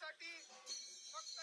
त्यासाठी फक्त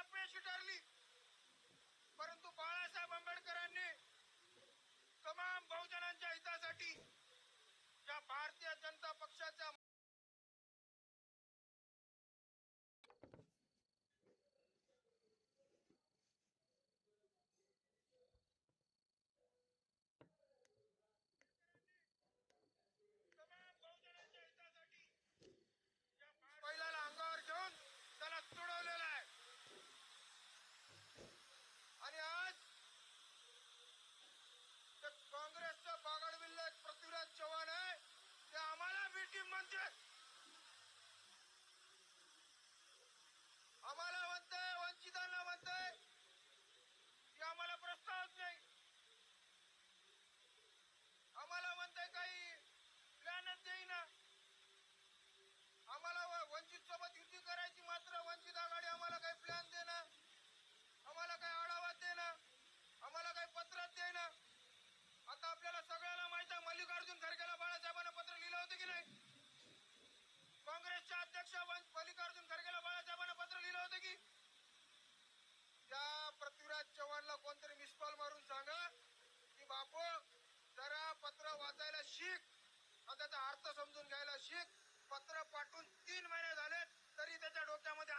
त्याचा अर्थ समजून घ्यायला शिक पत्र पाठवून तीन महिने झाले तरी त्याच्या डोक्यामध्ये